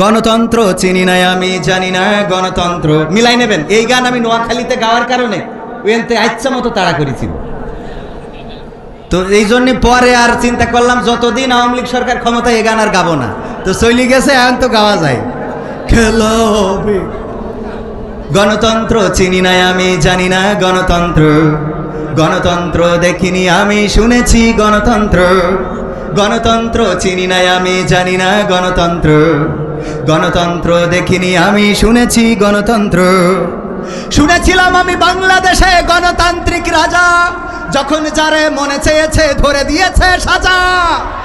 গণতন্ত্র চিনি নাই আমি, জানি না, গণতন্ত্র। মিলাই নেবেন। এই গান আমি নোয়াখালীতে গাওয়ার কারণে ওইতে আচ্ছা মতো তাড়া করেছিল তো এই জন্য পরে আর চিন্তা করলাম, যতদিন আওয়ামী লীগ সরকার ক্ষমতায় এই গান আর গাবো না। তো চলি গেছে, এখন তো গাওয়া যায়। খেলা গণতন্ত্র চিনি নাই আমি, জানি না, গণতন্ত্র। গণতন্ত্র দেখিনি আমি, শুনেছি গণতন্ত্র। গণতন্ত্র চিনি নাই আমি, জানি না, গণতন্ত্র। গণতন্ত্র দেখিনি আমি, শুনেছি গণতন্ত্র। শুনেছিলাম আমি বাংলাদেশে গণতান্ত্রিক রাজা, যখন যারে মনে চেয়েছে ধরে দিয়েছে সাজা।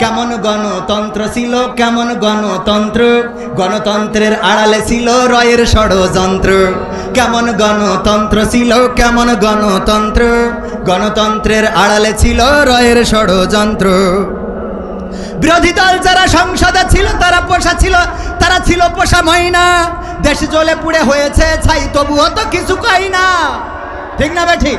কেমন গণতন্ত্র ছিল, কেমন গণতন্ত্র? গণতন্ত্রের আড়ালে ছিল রয়ের ষড়যন্ত্র। কেমন গণতন্ত্র ছিল, কেমন গণতন্ত্র? গণতন্ত্রের আড়ালে ছিল রয়ের ষড়যন্ত্র। বিরোধী দল যারা সংসদে ছিল, তারা পোষা ছিল, তারা ছিল পোষা ময়না। দেশ জ্বলে পুড়ে হয়েছে, ছাই তবুও তো কিছু কই না। ঠিক না বে ঠিক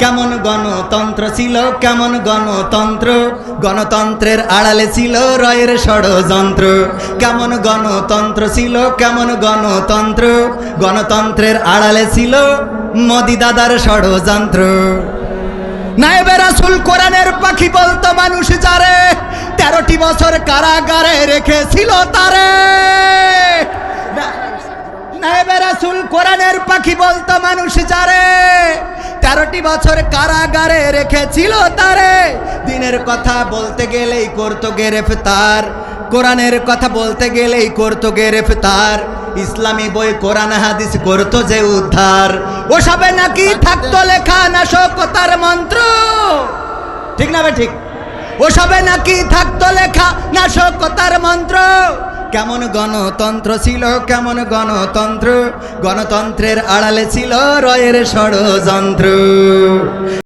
কেমন গণতন্ত্র ছিল, কেমন গণতন্ত্র? গণতন্ত্রের আড়ালে ছিল রয়ের ষড়যন্ত্র। কেমন গণতন্ত্র ছিল, কেমন গণতন্ত্র? গণতন্ত্রের আড়ালে ছিল মোদি দাদার ষড়যন্ত্র। নায়েবে রাসুল কোরআনের পাখি বলতো, মানুষ যারে তেরোটি বছর কারাগারে রেখেছিল তারে। নায়েবে রাসুল কোরআনের পাখি বলতো, মানুষ যারে তেরোটি বছর কারাগারে রেখেছিল তারে। দিনের কথা বলতে গেলেই করতো গ্রেফতার। কোরআনের কথা বলতে গেলেই করতো গ্রেফতার। ইসলামী বই কোরআন হাদিস করতো যে উদ্ধার। ওসবে নাকি থাকতো লেখা নাশকতার মন্ত্র। ঠিক না বে ঠিক? ওসবে নাকি থাকতো লেখা নাশকতার মন্ত্র। কেমন গণতন্ত্র ছিল কেমন গণতন্ত্র? গণতন্ত্রের আড়ালে ছিল রয়ের ষড়যন্ত্র।